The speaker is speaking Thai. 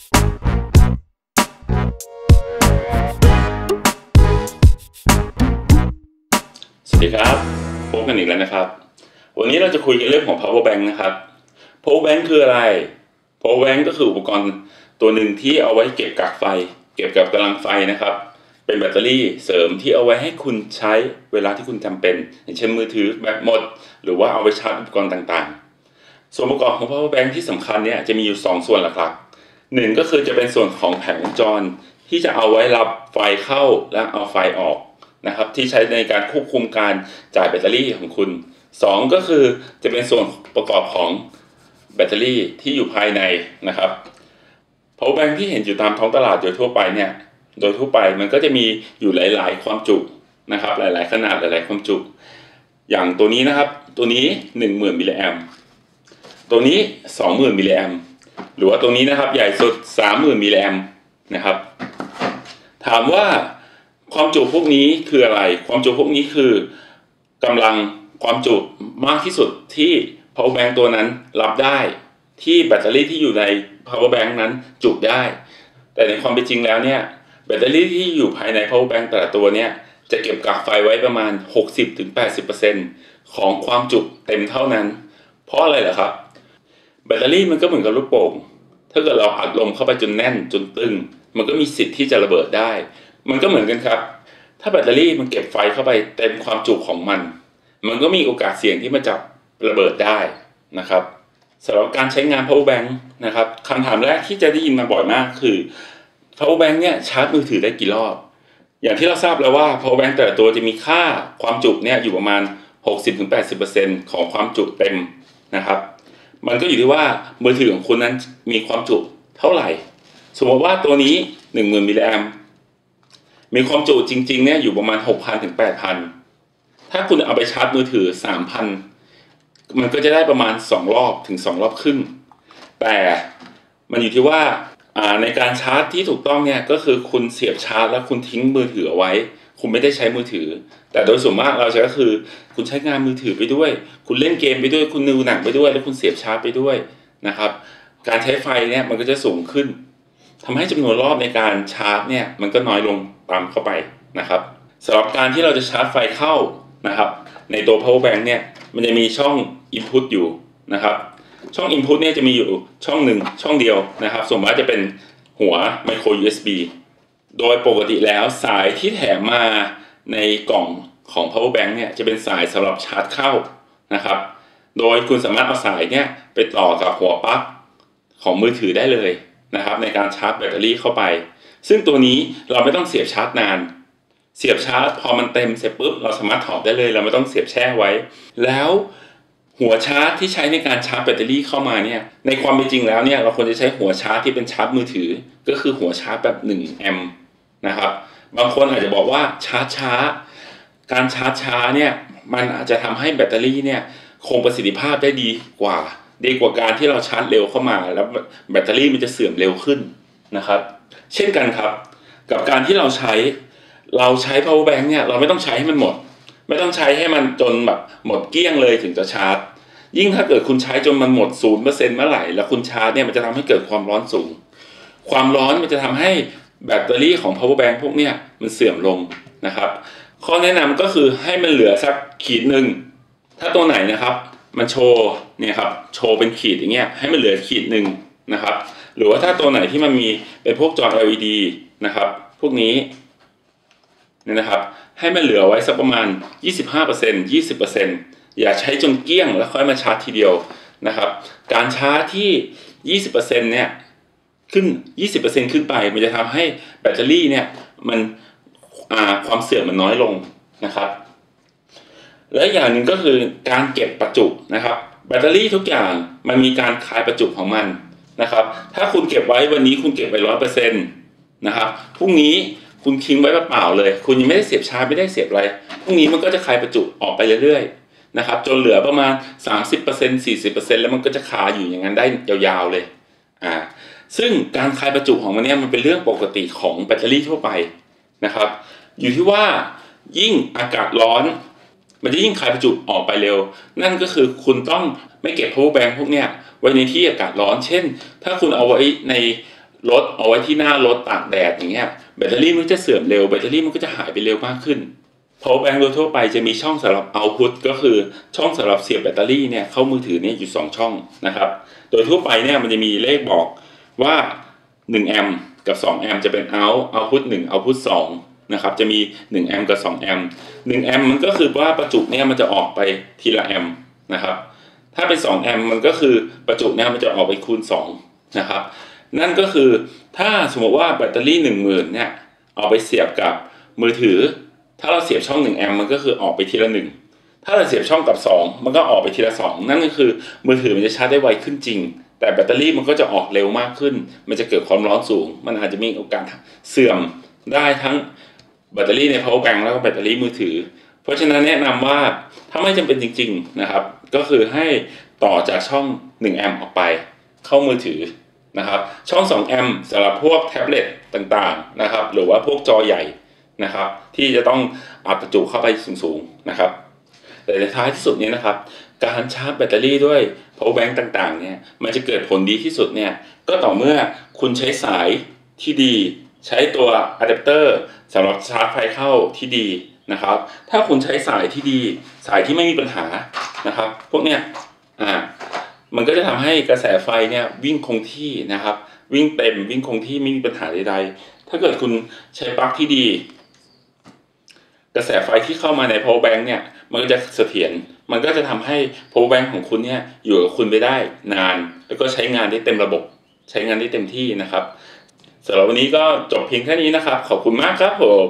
สวัสดีครับ พบกันอีกแล้วนะครับ วันนี้เราจะคุยกันเรื่องของ power bank นะครับ power bank คืออะไร power bank ก็คืออุปกรณ์ตัวหนึ่งที่เอาไว้เก็บกักไฟ เก็บกับกำลังไฟนะครับ เป็นแบตเตอรี่เสริมที่เอาไว้ให้คุณใช้เวลาที่คุณจำเป็น อย่างเช่นมือถือแบตหมด หรือว่าเอาไปชาร์จอุปกรณ์ต่างๆ ส่วนประกอบของ power bank ที่สำคัญเนี่ยจะมีอยู่ 2 ส่วนหลักๆ หนึ่งก็คือจะเป็นส่วนของแผงวงจรที่จะเอาไว้รับไฟเข้าและเอาไฟออกนะครับ ที่ใช้ในการควบคุมการจ่ายแบตเตอรี่ของคุณ 2 ก็คือจะเป็นส่วนประกอบของแบตเตอรี่ที่อยู่ภายในนะครับ power bank ที่เห็นอยู่ตามท้องตลาดโดยทั่วไปเนี่ยโดยทั่วไปมันก็จะมีอยู่หลาย ๆ ความจุนะครับ หลาย ๆ ขนาดหลาย ๆ ความจุ อย่างตัวนี้นะครับ ตัวนี้ 10,000มิลลิแอมตัวนี้ 20,000มิลลิแอม หรือว่าตัวนี้นะครับใหญ่สุด 30,000มิลลิแอมนะครับ ถามว่าความจุพวกนี้คืออะไร ความจุพวกนี้คือกำลังความจุมากที่สุดที่ power bank ตัวนั้นรับได้ ที่แบตเตอรี่ที่อยู่ใน power bank นั้นจุได้ แต่ในความเป็นจริงแล้วเนี่ยแบตเตอรี่ที่อยู่ภายใน power bank แต่ละตัวเนี่ยจะเก็บกักไฟไว้ประมาณ 60-80%ของความจุเต็มเท่านั้น เพราะอะไรเหรอครับ แบตเตอรี่มันก็เหมือนกับลูกโป่งถ้าเกิดเราอัดลมเข้าไปจนแน่นจนตึง มันก็มีสิทธิ์ที่จะระเบิดได้ มันก็เหมือนกันครับ ถ้าแบตเตอรี่มันเก็บไฟเข้าไปเต็มความจุของมัน มันก็มีโอกาสเสี่ยงที่มันจะระเบิดได้นะครับสำหรับการใช้งาน power bank นะครับคำถามแรกที่จะได้ยินมาบ่อยมากคือ power bank เนี่ยชาร์จมือถือได้กี่รอบ อย่างที่เราทราบแล้วว่า power bank แต่ละตัวจะมีค่าความจุเนี่ยอยู่ประมาณ 60-80%ของความจุเต็มนะครับ มันก็อยู่ที่ว่ามือถือของคุณนั้นมีความจุเท่าไหร่ สมมติว่าตัวนี้10,000มิลลิแอมมีความจุจริงๆเนี่ยอยู่ประมาณ6,000ถึง8,000ถ้าคุณเอาไปชาร์จมือถือ3,000มันก็จะได้ประมาณ2รอบถึง2รอบครึ่งแต่มันอยู่ที่ว่าในการชาร์จที่ถูกต้องเนี่ยก็คือคุณเสียบชาร์จแล้วคุณทิ้งมือถือไว้ คุณไม่ได้ใช้มือถือ แต่โดยส่วนมากเราจะก็คือ คุณใช้งานมือถือไปด้วย คุณเล่นเกมไปด้วย คุณดูหนังไปด้วย แล้วคุณเสียบชาร์จไปด้วยนะครับ การใช้ไฟเนี่ยมันก็จะสูงขึ้นทำให้จำนวนรอบในการชาร์จเนี่ยมันก็น้อยลงตามเข้าไปนะครับสำหรับการที่เราจะชาร์จไฟเข้านะครับ ในตัว power bank เนี่ยมันจะมีช่อง input อยู่นะครับ ช่อง input เนี่ยจะมีอยู่ช่องหนึ่งช่องเดียวนะครับ ส่วนมากจะเป็นหัว micro USB โดยปกติแล้วสายที่แถมมาในกล่องของ power bank เนี่ยจะเป็นสายสำหรับชาร์จเข้านะครับ โดยคุณสามารถเอาสายเนี่ยไปต่อกับหัวปลั๊กของมือถือได้เลยนะครับ ในการชาร์จแบตเตอรี่เข้าไป ซึ่งตัวนี้เราไม่ต้องเสียบชาร์จนาน เสียบชาร์จพอมันเต็มเสร็จปุ๊บเราสามารถถอดได้เลย เราไม่ต้องเสียบแช่ไว้ แล้วหัวชาร์จที่ใช้ในการชาร์จแบตเตอรี่เข้ามาเนี่ยในความเป็นจริงแล้วเนี่ยเราควรจะใช้หัวชาร์จที่เป็นชาร์จมือถือ ก็คือหัวชาร์จแบบ1แอมป์ นะครับ บางคนอาจจะบอกว่าชาร์จช้า การชาร์จช้าเนี่ยมันอาจจะทำให้แบตเตอรี่เนี่ยคงประสิทธิภาพได้ดีกว่า ดีกว่าการที่เราชาร์จเร็วเข้ามา แล้วแบตเตอรี่มันจะเสื่อมเร็วขึ้นนะครับ เช่นกันครับ กับการที่เราใช้เราใช้ power bank เนี่ยเราไม่ต้องใช้ให้มันหมด ไม่ต้องใช้ให้มันจนแบบหมดเกลี้ยงเลยถึงจะชาร์จ ยิ่งถ้าเกิดคุณใช้จนมันหมดศูนย์เปอร์เซ็นต์เมื่อไหร่แล้วคุณชาร์จเนี่ยมันจะทำให้เกิดความร้อนสูง ความร้อนมันจะทำให้ แบตเตอรี่ของ power bank พวกเนี้ยมันเสื่อมลงนะครับ ข้อแนะนำก็คือให้มันเหลือสักขีดหนึ่งถ้าตัวไหนนะครับ มันโชว์เนี่ยครับโชว์เป็นขีดอย่างเงี้ยให้มันเหลือขีดหนึ่งนะครับ หรือว่าถ้าตัวไหนที่มันมีเป็นพวกจอ LED นะครับ พวกนี้เนี่ยนะครับ ให้มันเหลือไว้สักประมาณ 25% 20%อย่าใช้จนเกลี้ยงแล้วค่อยมาชาร์จทีเดียวนะครับ การชาร์จที่ 20%เนี่ย ขึ้น 20%ขึ้นไป มันจะทำให้แบตเตอรี่เนี่ยมันความเสื่อมมันน้อยลงนะครับ และอย่างหนึ่งก็คือการเก็บประจุนะครับ แบตเตอรี่ทุกอย่างมันมีการคายประจุของมันนะครับ ถ้าคุณเก็บไว้วันนี้คุณเก็บไว้ร้อยเปอร์เซ็นต์นะครับพรุ่งนี้คุณทิ้งไว้เปล่าเลย คุณยังไม่ได้เสียบชาร์จไม่ได้เสียบอะไรพรุ่งนี้มันก็จะคายประจุออกไปเรื่อยๆนะครับ จนเหลือประมาณ 30% 40%แล้วมันก็จะคาอยู่อย่างนั้นได้ยาวๆเลยอ่า ซึ่งการคายประจุของมันเนี่ยมันเป็นเรื่องปกติของแบตเตอรี่ทั่วไปนะครับ อยู่ที่ว่ายิ่งอากาศร้อน มันจะยิ่งคายประจุออกไปเร็ว นั่นก็คือคุณต้องไม่เก็บ power bank พวกเนี้ยไว้ในที่อากาศร้อน เช่น ถ้าคุณเอาไว้ในรถเอาไว้ที่หน้ารถตากแดดอย่างเงี้ยแบตเตอรี่มันจะเสื่อมเร็วแบตเตอรี่มันก็จะหายไปเร็วมากขึ้น power bank โดยทั่วไปจะมีช่องสำหรับ output ก็คือช่องสำหรับเสียบแบตเตอรี่เนี่ยเข้ามือถือเนี่ยอยู่ 2 ช่องนะครับ โดยทั่วไปเนี่ยมันจะมีเลขบอก ว่า1แอมป์กับ2แอมป์จะเป็น out output 1 output 2นะครับจะมี1แอมป์กับ2แอมป์1แอมป์มันก็คือว่าประจุเนี่ยมันจะออกไปทีละแอมป์นะครับถ้าเป็น2แอมป์มันก็คือประจุเนี่ยมันจะออกไปคูณ2นะครับนั่นก็คือถ้าสมมติว่าแบตเตอรี่ 1 0,000เนี่ยเอาไปเสียบกับมือถือ ถ้าเราเสียบช่อง1แอมป์มันก็คือออกไปทีละ 1 ถ้าเราเสียบช่องกับ 2 มันก็ออกไปทีละ 2 นั่นก็คือมือถือมันจะชาร์จได้ไวขึ้นจริง แต่แบตเตอรี่มันก็จะออกเร็วมากขึ้น มันจะเกิดความร้อนสูง มันอาจจะมีโอกาสเสื่อมได้ทั้งแบตเตอรี่ใน power bank แล้วก็แบตเตอรี่มือถือ เพราะฉะนั้นแนะนำว่าถ้าไม่จำเป็นจริง ๆนะครับ ก็คือให้ต่อจากช่อง 1 แอมป์ออกไปเข้ามือถือนะครับช่อง 2 แอมป์สำหรับพวกแท็บเล็ตต่างๆนะครับหรือว่าพวกจอใหญ่นะครับที่จะต้องอัดประจุเข้าไปสูงๆนะครับแต่ในท้ายที่สุดนี้นะครับ การชาร์จแบตเตอรี่ด้วย power bank ต่างๆเนี่ยมันจะเกิดผลดีที่สุดเนี่ยก็ต่อเมื่อคุณใช้สายที่ดี ใช้ตัวอะแดปเตอร์สำหรับชาร์จไฟเข้าที่ดีนะครับ ถ้าคุณใช้สายที่ดี สายที่ไม่มีปัญหานะครับ พวกเนี้ยอ่ามันก็จะทำให้กระแสไฟเนี่ยวิ่งคงที่นะครับ วิ่งเต็มวิ่งคงที่ไม่มีปัญหาใดๆ ถ้าเกิดคุณใช้ปลั๊กที่ดี กระแสไฟที่เข้ามาใน power bank เนี่ยมันก็จะเสถียร มันก็จะทำให้ power bank ของคุณเนี่ยอยู่กับคุณไปได้นาน แล้วก็ใช้งานได้เต็มระบบ ใช้งานได้เต็มที่นะครับสำหรับวันนี้ก็จบเพียงแค่นี้นะครับ ขอบคุณมากครับผม